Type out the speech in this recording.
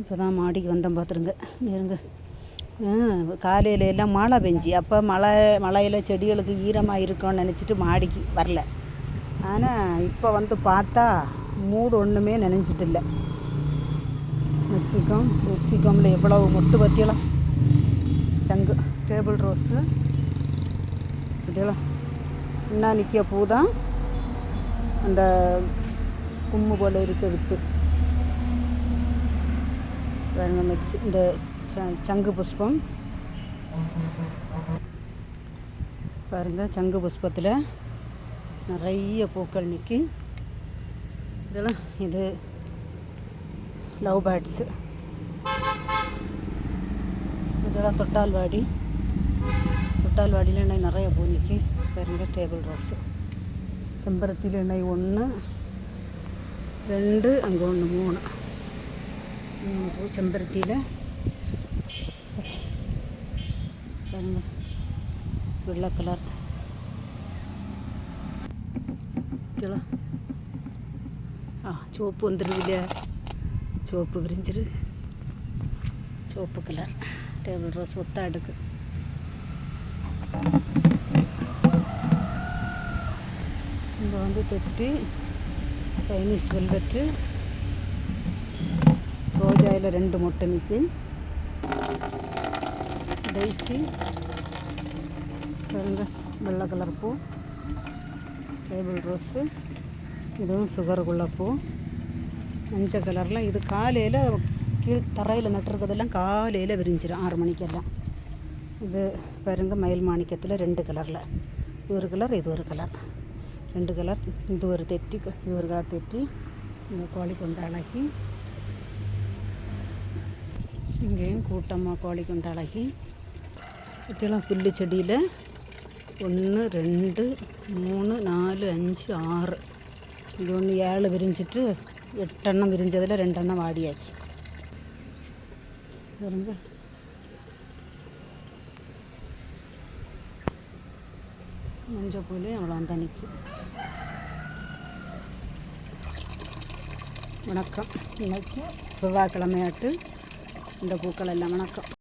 இப்போ தான் மாடிக்கு வந்தோம் பார்த்துருங்க இருங்க. காலையில் எல்லாம் மழை பெஞ்சி. அப்போ மழை மழையில் செடிகளுக்கு ஈரமாக இருக்கும்னு நினச்சிட்டு மாடிக்கு வரல. ஆனால் இப்போ வந்து பார்த்தா மூடு ஒன்றுமே நினைஞ்சிட்டு இல்லை. மெக்சிகம் மெக்சிகமில் எவ்வளவு மொட்டு பற்றியலாம் சங்கு டேபிள் ரோஸு. பற்றியலாம் இன்னும் நிற்க பூ தான் அந்த கும்மு போல் இருக்க விற்று பாருங்க மிக்ஸி இந்த ச- சங்கு புஷ்பம். பாருங்க சங்கு புஷ்பத்தில் நிறைய பூக்கள் நிற்கி இதெல்லாம் இது லவ் பேர்ட்ஸு. இதெல்லாம் தொட்டால்வாடி தொட்டால்வாடியில் எண்ணெய் நிறைய பூ நிற்கி பாருங்க டேபிள் ரோஸு செம்பருத்தியில் எண்ணெய் ஒன்று ரெண்டு அங்கே ஒன்று மூணு. பூ செம்பருத்தியில் பாருங்க வெள்ளை கலர் இதெல்லாம் ஆ சோப்பு வந்துருது இல்லையா சோப்பு விரிஞ்சிரு சோப்பு கலர் டேபிள் ரோஸ் ஒத்த அடுக்கு இங்கே வந்து தொட்டி சைனீஸ் வெல்வெட்டு ரோஜாயில் ரெண்டு மொட்டை நிற்கி டெய்ஸி பாருங்க வெள்ளை கலர் பூ. டேபிள் ரோஸு இதுவும் சுகருக்குள்ள பூ. மஞ்சள் கலரில் இது காலையில் கீழ் தரையில் நட்டுருக்கிறதெல்லாம் காலையில் விரிஞ்சிடும் ஆறு மணிக்கெல்லாம். இது பாருங்க மயில் மாணிக்கத்தில் ரெண்டு கலரில். இது ஒரு கலர் இது ஒரு கலர். ரெண்டு கலர் இது ஒரு தெட்டி இது ஒரு கலர் தெட்டி. இந்த கோழி கொண்டு அழகி இங்கேயும் கூட்டமாக கோழி கொண்டு அழகி இதெல்லாம் புல்லு செடியில் ஒன்று ரெண்டு மூணு நாலு அஞ்சு ஆறு. இது ஒன்று ஏழு விரிஞ்சிட்டு எட்டெண்ணம் விரிஞ்சதில் ரெண்டெண்ணம் வாடியாச்சு. பாருங்க. மஞ்சள் போலே அவ்வளோ தான் நிற்கும் வணக்கம். இன்னைக்கு செவ்வாய்க்கிழமையாட்டு இந்த பூக்கள் எல்லாம் வணக்கம்